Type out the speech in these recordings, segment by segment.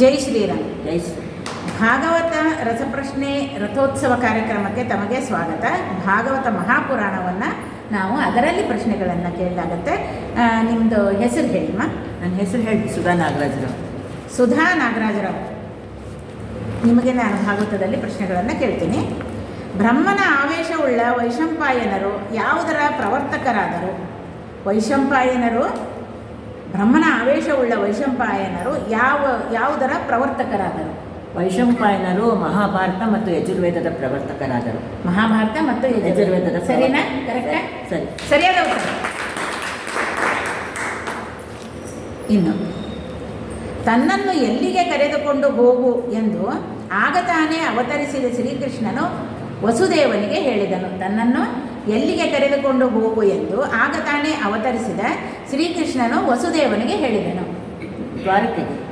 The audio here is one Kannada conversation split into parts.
ಜೈ ಶ್ರೀರಾಮ್. ಜೈ ಶ್ರೀ ಭಾಗವತ ರಸಪ್ರಶ್ನೆ ರಥೋತ್ಸವ ಕಾರ್ಯಕ್ರಮಕ್ಕೆ ತಮಗೆ ಸ್ವಾಗತ. ಭಾಗವತ ಮಹಾಪುರಾಣವನ್ನು ನಾವು ಅದರಲ್ಲಿ ಪ್ರಶ್ನೆಗಳನ್ನು ಕೇಳಲಾಗತ್ತೆ. ನಿಮ್ಮದು ಹೆಸರು ಹೇಳಿಮ್ಮ ನನ್ನ ಹೆಸರು ಹೇಳಿ ಸುಧಾ ನಾಗರಾಜರಾವ್. ಸುಧಾ ನಾಗರಾಜರಾವ್. ನಿಮಗೆ ನಾನು ಭಾಗವತದಲ್ಲಿ ಪ್ರಶ್ನೆಗಳನ್ನು ಕೇಳ್ತೀನಿ. ಬ್ರಹ್ಮನ ಆವೇಶವುಳ್ಳ ವೈಶಂಪಾಯನರು ಯಾವುದರ ಪ್ರವರ್ತಕರಾದರು? ವೈಶಂಪಾಯನರು ಬ್ರಹ್ಮನ ಆವೇಶವುಳ್ಳ ವೈಶಂಪಾಯನರು ಯಾವ ಯಾವುದರ ಪ್ರವರ್ತಕರಾದರು? ವೈಶಂಪಾಯನರು ಮಹಾಭಾರತ ಮತ್ತು ಯಜುರ್ವೇದದ ಪ್ರವರ್ತಕರಾದರು. ಮಹಾಭಾರತ ಮತ್ತು ಯಜುರ್ವೇದದ ಸರಿನಾ? ಕರೆಕ್ಟ್ ಸರಿ. ಸರಿಯಾದ ಉತ್ತರ. ಇನ್ನು ತನ್ನನ್ನು ಎಲ್ಲಿಗೆ ಕರೆದುಕೊಂಡು ಹೋಗು ಎಂದು ಆಗ ತಾನೇ ಅವತರಿಸಿದ ಶ್ರೀಕೃಷ್ಣನು ವಸುದೇವನಿಗೆ ಹೇಳಿದನು. ತನ್ನನ್ನು ಎಲ್ಲಿಗೆ ಕರೆದುಕೊಂಡು ಹೋಗು ಎಂದು ಆಗ ತಾನೇ ಅವತರಿಸಿದ ಶ್ರೀಕೃಷ್ಣನು ವಸುದೇವನಿಗೆ ಹೇಳಿದನು. ದ್ವಾರಕೆಗೆ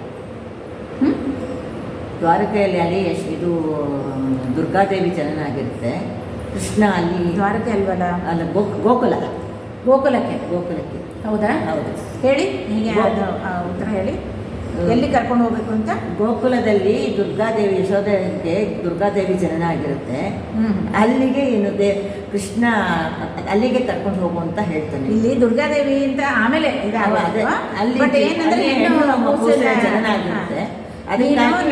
ಹ್ಮ್? ದ್ವಾರಕೆಯಲ್ಲಿ ಅಲ್ಲಿ ಎಷ್ಟು ಇದು ದುರ್ಗಾದೇವಿ ಜನನ ಆಗಿರುತ್ತೆ ಕೃಷ್ಣ ಅಲ್ಲಿ ದ್ವಾರಕೆ ಅಲ್ವಲ್ಲ? ಅಲ್ಲ ಗೋ- ಗೋಕುಲ. ಗೋಕುಲಕ್ಕೆ. ಗೋಕುಲಕ್ಕೆ. ಹೌದಾ? ಹೌದು. ಹೇಳಿ ಹೀಗೆ ಉತ್ತರ ಹೇಳಿ. ಎಲ್ಲಿ ಕರ್ಕೊಂಡು ಹೋಗ್ಬೇಕು ಅಂತ? ಗೋಕುಲದಲ್ಲಿ ದುರ್ಗಾದೇವಿ ಯಶೋಧೆಗೆ ದುರ್ಗಾದೇವಿ ಜನನ ಆಗಿರುತ್ತೆ. ಅಲ್ಲಿಗೆ ಏನು ದೇ ಕೃಷ್ಣ ಅಲ್ಲಿಗೆ ಕರ್ಕೊಂಡು ಹೋಗು ಅಂತ ಹೇಳ್ತಾನೆ. ಇಲ್ಲಿ ದುರ್ಗಾದೇವಿ ಅಂತ ಆಮೇಲೆ ಅಲ್ಲಿ ಜನನ ಆಗಿರುತ್ತೆ.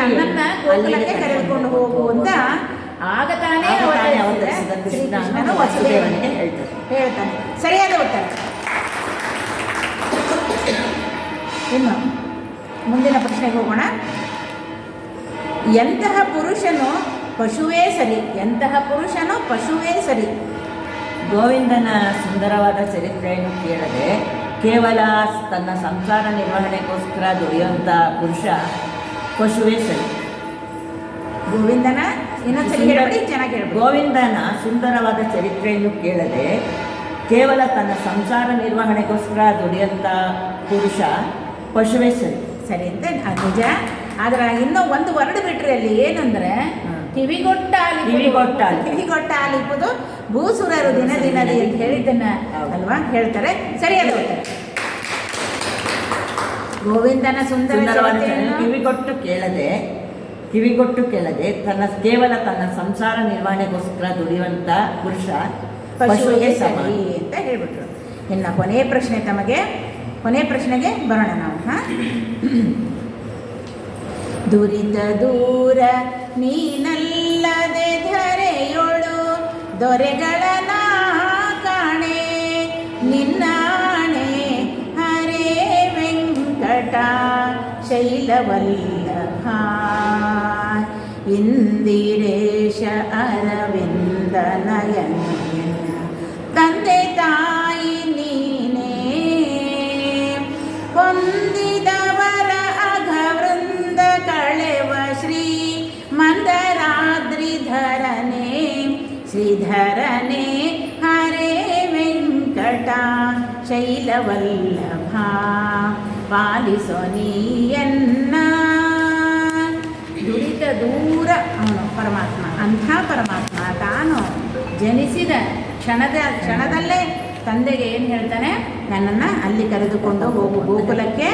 ನನ್ನನ್ನ ಗೋಕುಲಕ್ಕೆ ಕರೆದುಕೊಂಡು ಹೋಗು ಅಂತ ಆಗ ತಾನೇ ಆಗ ಮುಂದಿನ ಪ್ರಶ್ನೆಗೆ ಹೋಗೋಣ. ಎಂತಹ ಪುರುಷನು ಪಶುವೇ ಸರಿ ಎಂತಹ ಪುರುಷನು ಪಶುವೇ ಸರಿ? ಗೋವಿಂದನ ಸುಂದರವಾದ ಚರಿತ್ರೆಯನ್ನು ಕೇಳದೆ ಕೇವಲ ತನ್ನ ಸಂಸಾರ ನಿರ್ವಹಣೆಗೋಸ್ಕರ ದುಡಿಯುವಂಥ ಪುರುಷ ಪಶುವೇ ಸರಿ. ಗೋವಿಂದನ ಇನ್ನೊಂದ್ಸರಿ ಹೇಳಿ ಚೆನ್ನಾಗಿ ಹೇಳಿ ಗೋವಿಂದನ ಸುಂದರವಾದ ಚರಿತ್ರೆಯನ್ನು ಕೇಳದೆ ಕೇವಲ ತನ್ನ ಸಂಸಾರ ನಿರ್ವಹಣೆಗೋಸ್ಕರ ದುಡಿಯುವಂಥ ಪುರುಷ ಪಶುವೇ ಸರಿ. ಸರಿ ಅಂತ ಅದು ನಿಜ. ಆದ್ರೆ ಇನ್ನೂ ಒಂದು ವರ್ಡ್ ಬಿಟ್ರಿ ಅಲ್ಲಿ ಏನಂದ್ರೆ ಕಿವಿಗೊಟ್ಟಾಲಿ ಕಿವಿಗೊಟ್ಟ ಆಲಿಪುದು. ಕಿವಿಗೊಟ್ಟ ಆಲಿಪುದು. ಕಿವಿಗೊಟ್ಟ ಆಲಿಪುದು ಭೂಸುರರು ದಿನ ದಿನದಿ ಅಂತ ಹೇಳಿದ್ದನ್ನ. ಅಲ್ವಾ ಹೇಳ್ತಾರೆ. ಸರಿಯಾದ ಉತ್ತರ. ಗೋವಿಂದನ ಸುಂದರ ಕಿವಿಗೊಟ್ಟು ಕೇಳದೆ ಕಿವಿಗೊಟ್ಟು ಕೇಳದೆ ತನ್ನ ಕೇವಲ ತನ್ನ ಸಂಸಾರ ನಿರ್ವಹಣೆಗೋಸ್ಕರ ದುಡಿಯುವಂಥ ಪುರುಷ ಪಶುವಿಗೆ ಸರಿ ಅಂತ ಹೇಳ್ಬಿಟ್ರು. ಇನ್ನು ಕೊನೆಯ ಪ್ರಶ್ನೆ ತಮಗೆ. ಕೊನೆಯ ಪ್ರಶ್ನೆಗೆ ಬರೋಣ ನಾವು, ಹಾ? ದುರಿತ ದೂರ ನೀನಲ್ಲದೆ ಧರೆಯೊಳು ದೊರೆಗಳ ಕಾಣೆ ನಿನ್ನಾಣೆ ಹರೇ ವೆಂಕಟ ಶೈಲವಲ್ಲಭ ಇಂದಿರೇಶ ಅರವಿಂದ ನಯನ ಮಂದರಾದ್ರಿಧರನೇ ಶ್ರೀಧರನೇ, ಹರೇ ವೆಂಕಟ, ಶೈಲವಲ್ಲಭ, ಪಾಲಿಸೋ ನೀಯನ್ನ. ದುರಿತ ದೂರ, ಅವನು ಪರಮಾತ್ಮ, ಅಂಥ ಪರಮಾತ್ಮ ತಾನು ಜನಿಸಿದ ಕ್ಷಣದ, ಕ್ಷಣದಲ್ಲೇ ತಂದೆಗೆ ಏನು ಹೇಳ್ತಾನೆ? ನನ್ನನ್ನು ಅಲ್ಲಿ ಕರೆದುಕೊಂಡು ಹೋಗು ಗೋಕುಲಕ್ಕೆ.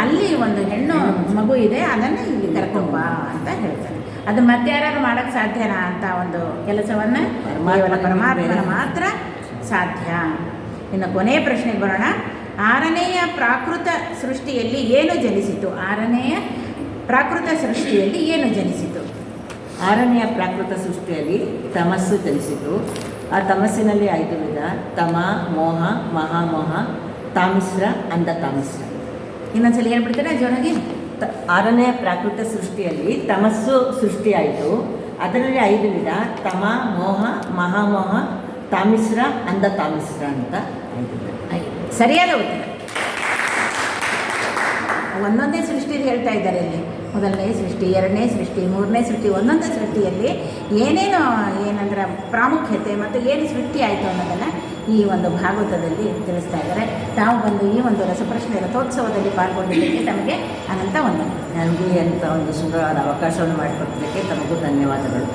ಅಲ್ಲಿ ಒಂದು ಹೆಣ್ಣು ಮಗು ಇದೆ ಅದನ್ನು ಇಲ್ಲಿ ಕರ್ಕೊಂಡು ಬಾ ಅಂತ ಹೇಳ್ತಾನೆ. ಅದು ಮತ್ತೆ ಯಾರು ಮಾಡೋಕ್ಕೆ ಸಾಧ್ಯನಾ ಅಂತ ಒಂದು ಕೆಲಸವನ್ನು? ಕೇವಲ ಪರಮಾತ್ಮನ ಮಾತ್ರ ಸಾಧ್ಯ. ಇನ್ನು ಕೊನೆಯ ಪ್ರಶ್ನೆಗೆ ಬರೋಣ. ಆರನೆಯ ಪ್ರಾಕೃತ ಸೃಷ್ಟಿಯಲ್ಲಿ ಏನು ಜನಿಸಿತು? ಆರನೆಯ ಪ್ರಾಕೃತ ಸೃಷ್ಟಿಯಲ್ಲಿ ಏನು ಜನಿಸಿತು? ಆರನೆಯ ಪ್ರಾಕೃತ ಸೃಷ್ಟಿಯಲ್ಲಿ ತಮಸ್ಸು ಚಲಿಸಿತು ಆ ತಮಸ್ಸಿನಲ್ಲಿ ಐದು ವಿಧ. ತಮ ಮೋಹ ಮಹಾಮೋಹ ತಾಮಿಸ್ರ ಅಂಧ ತಾಮಿಸ್ರ. ಇನ್ನೊಂದ್ಸಲ ಹೇಳ್ಬಿಡ್ತೀರಾ ಜೋರಾಗಿ. ತ ಆರನೇ ಪ್ರಾಕೃತ ಸೃಷ್ಟಿಯಲ್ಲಿ ತಮಸ್ಸು ಸೃಷ್ಟಿಯಾಯಿತು ಅದರಲ್ಲಿ ಐದು ವಿಧ. ತಮ ಮೋಹ ಮಹಾಮೋಹ ತಾಮಿಸ್ರ ಅಂಧ ತಾಮಿಸ್ರ ಅಂತ. ಸರಿಯಾದ ಉತ್ತರ ಒಂದೊಂದೇ ಸೃಷ್ಟಿ ಹೇಳ್ತಾ ಇದ್ದಾರೆ ಇಲ್ಲಿ. ಮೊದಲನೇ ಸೃಷ್ಟಿ, ಎರಡನೇ ಸೃಷ್ಟಿ, ಮೂರನೇ ಸೃಷ್ಟಿ, ಒಂದೊಂದೇ ಸೃಷ್ಟಿಯಲ್ಲಿ ಏನೇನು ಏನಂದ್ರೆ ಪ್ರಾಮುಖ್ಯತೆ ಮತ್ತು ಏನು ಸೃಷ್ಟಿ ಆಯಿತು ಅನ್ನೋದನ್ನು ಈ ಒಂದು ಭಾಗವತದಲ್ಲಿ ತಿಳಿಸ್ತಾ ಇದ್ದಾರೆ. ತಾವು ಬಂದು ಈ ಒಂದು ರಸಪ್ರಶ್ನೆ ರಥೋತ್ಸವದಲ್ಲಿ ಪಾಲ್ಗೊಂಡಿದ್ದಕ್ಕೆ ತಮಗೆ ಅನಂತ ಒಂದು ನನಗೆ ಅಂತ ಒಂದು ಸುಂದರವಾದ ಅವಕಾಶವನ್ನು ಮಾಡಿಕೊಟ್ಟಿದ್ದಕ್ಕೆ ತಮಗೂ ಧನ್ಯವಾದಗಳು.